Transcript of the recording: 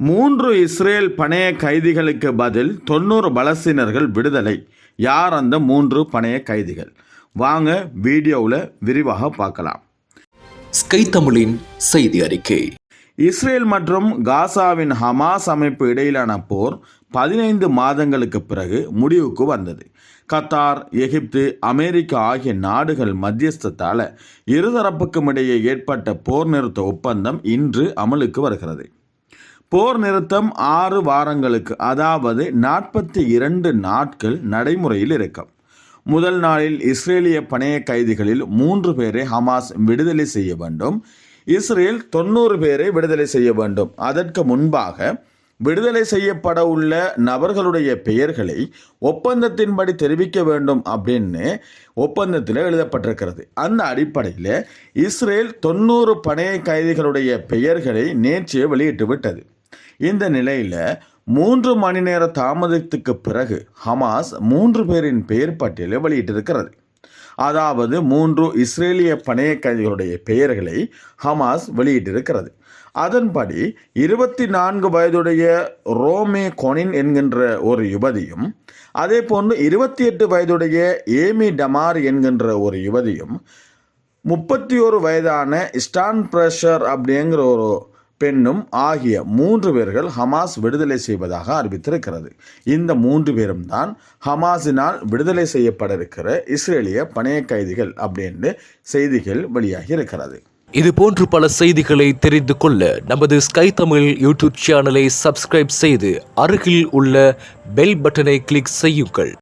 மூன்று இஸ்ரேல் பணைய கைதிகளுக்கு பதில் தொண்ணூறு பலஸ்தீனர்கள் விடுதலை. யார் அந்த மூன்று பணைய கைதிகள்? வாங்க வீடியோவில் விரிவாக பார்க்கலாம். ஸ்கை தமிழின் செய்தி அறிக்கை. இஸ்ரேல் மற்றும் காசாவின் ஹமாஸ் அமைப்பு இடையிலான போர் பதினைந்து மாதங்களுக்கு பிறகு முடிவுக்கு வந்தது. கத்தார் எகிப்து அமெரிக்கா ஆகிய நாடுகள் மத்தியஸ்தத்தால் இருதரப்புக்கும் இடையே ஏற்பட்ட போர் நிறுத்த ஒப்பந்தம் இன்று அமலுக்கு வருகிறது. போர் நிறுத்தம் ஆறு வாரங்களுக்கு அதாவது நாற்பத்தி இரண்டு நாட்கள் நடைமுறையில் இருக்கும் முதல் நாளில் இஸ்ரேலிய பணைய கைதிகளில் மூன்று பேரை ஹமாஸ் விடுதலை செய்ய வேண்டும். இஸ்ரேல் தொண்ணூறு பேரை விடுதலை செய்ய வேண்டும். அதற்கு முன்பாக விடுதலை செய்யப்பட உள்ள நபர்களுடைய பெயர்களை ஒப்பந்தத்தின்படி தெரிவிக்க வேண்டும் அப்படின்னு ஒப்பந்தத்தில் எழுதப்பட்டிருக்கிறது. அந்த அடிப்படையில் இஸ்ரேல் தொண்ணூறு பணைய கைதிகளுடைய பெயர்களை நேற்று வெளியிட்டு விட்டது. இந்த நிலையில் மூன்று மணி நேர தாமதத்துக்கு பிறகு ஹமாஸ் மூன்று பேரின் பெயர் பட்டியலை வெளியிட்டிருக்கிறது. அதாவது மூன்று இஸ்ரேலிய பணைய கைதிகளுடைய பெயர்களை ஹமாஸ் வெளியிட்டிருக்கிறது. அதன்படி இருபத்தி நான்கு வயதுடைய ரோமே கொனின் என்கின்ற ஒரு யுவதியும் அதே போன்று இருபத்தி எட்டு வயதுடைய ஏமி டமார் என்கின்ற ஒரு யுவதியும் முப்பத்தி ஒரு வயதான ஸ்டான் பிரஷர் அப்படிங்கிற ஒரு பெண்ணும் ஆகிய மூன்று பேர்கள் ஹமாஸ் விடுதலை செய்வதாக அறிவித்திருக்கிறது. இந்த மூன்று பேரும் தான் ஹமாஸினால் விடுதலை செய்யப்பட இருக்கிற இஸ்ரேலிய பணைய கைதிகள் அப்படின்னு செய்திகள் வெளியாகி இருக்கிறது. இது போன்று பல செய்திகளை தெரிந்து கொள்ள நமது ஸ்கை தமிழ் யூடியூப் சேனலை சப்ஸ்கிரைப் செய்து அருகில் உள்ள பெல் பட்டனை கிளிக் செய்யுங்கள்.